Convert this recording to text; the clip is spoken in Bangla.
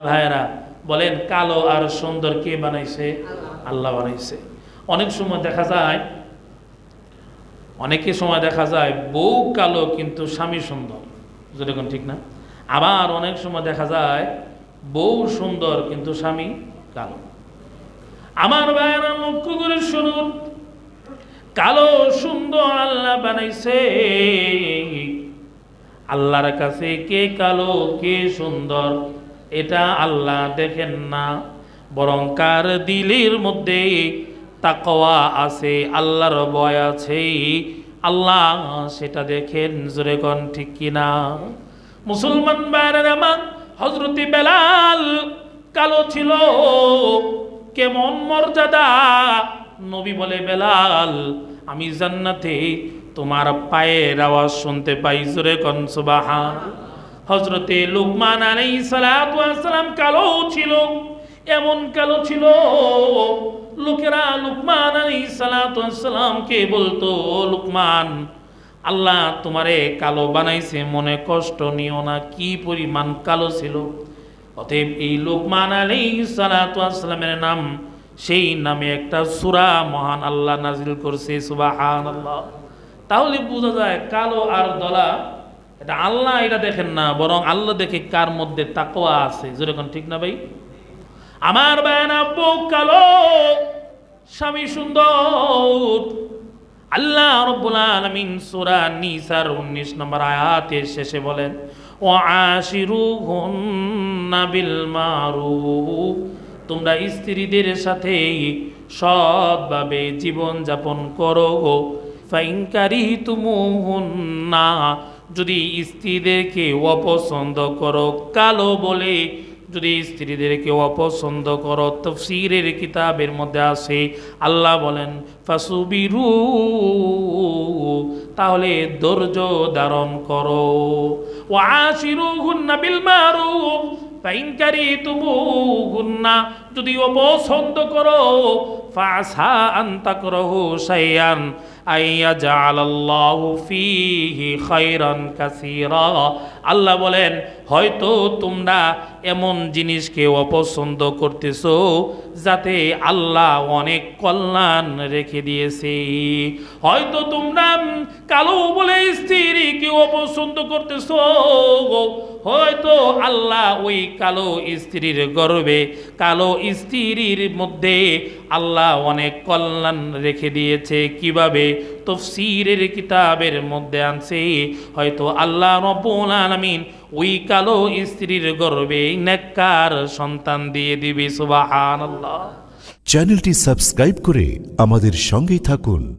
ভাইয়েরা, বলেন, কালো আর সুন্দর কে বানাইছে? আল্লাহ বানাইছে। অনেক সময় দেখা যায় অনেকের সময় দেখা যায়, বউ কালো কিন্তু স্বামী সুন্দর। যেরকম ঠিক না? আবার অনেক সময় দেখা যায়, বউ সুন্দর কিন্তু স্বামী কালো। আমার ভাইয়েরা, লক্ষ্য করে শুনুন। কালো, সুন্দর আল্লাহ বানাইছে। আল্লাহর কাছে কে কালো, কে সুন্দর? এটা আল্লাহ দেখেন না। বরং কার দিলের মধ্যে তাকওয়া আছে, আল্লাহর ভয় আছে। আল্লাহ সেটা দেখেন, জোরে কন ঠিক কিনা? মুসলমান বাইরের হজরতি বেলাল কালো ছিল, কেমন মর্যাদা? নবী বলে, বেলাল, আমি জান্নাতে তোমার পায়ের আওয়াজ শুনতে পাই, জোরে কন সুবাহান হজরতে লুকমান আলাই সালাম কালো ছিল, এমন কালো ছিল, লোকেরা লুকমান আলাই সালামকে বলতো, লুকমান, আল্লাহ তোমারে কালো বানাইছে, মনে কষ্ট নিও না, কি পরিমাণ কালো ছিল? অতএব এই লোকমান আলী সালাতামের নাম, সেই নামে একটা সুরা মহান আল্লাহ নাজিল করছে আল্লাহ তাহলে বোঝা যায় কালো আর দলা এটা আল্লাহ এটা দেখেন না, বরং আল্লাহ দেখে কার মধ্যে তাকওয়া আছে। যেরকম ঠিক না ভাই? আমার বায়ান আব্বু কালো, স্বামী সুন্দর। আল্লাহ রব্বুল আলামিন সূরা নিসার 19 নম্বর আয়াতের শেষে বলেন ও আশিরুহুন্না বিল মারুফ। তোমরা স্ত্রীদের সাথে সৎভাবে জীবন যাপন করো। ফাইনকারি তুমুহুন্না যদি স্ত্রীদেরকে অপছন্দ করো কালো বলে, যদি স্ত্রীদেরকে অপছন্দ করো, তফসিরের কিতাবের মধ্যে আছে, আল্লাহ বলেন, ফাসুবিরু তাহলে ধৈর্য ধারণ করো। ও আশিরু হুন্না বিল মারুফ ফাইনকারি তুমু যদি অপছন্দ করো আল্লাহ বলেন, হয়তো তোমরা এমন জিনিসকে অপছন্দ করতেছ যাতে আল্লাহ অনেক কল্যাণ রেখে দিয়েছে। হয়তো তোমরা কালো বলে স্ত্রীকে অপছন্দ করতেছো হয়তো আল্লাহ ওই কালো স্ত্রীর গর্বে, কালো স্ত্রীর মধ্যে আল্লাহ অনেক কল্যাণ রেখে দিয়েছে। কীভাবে? তফসিরের কিতাবের মধ্যে আনছে, হয়তো আল্লাহ রব্বুল আলমিন ওই কালো স্ত্রীর গর্বে নেককার সন্তান দিয়ে দিবে সুবাহ চ্যানেলটি সাবস্ক্রাইব করে আমাদের সঙ্গেই থাকুন।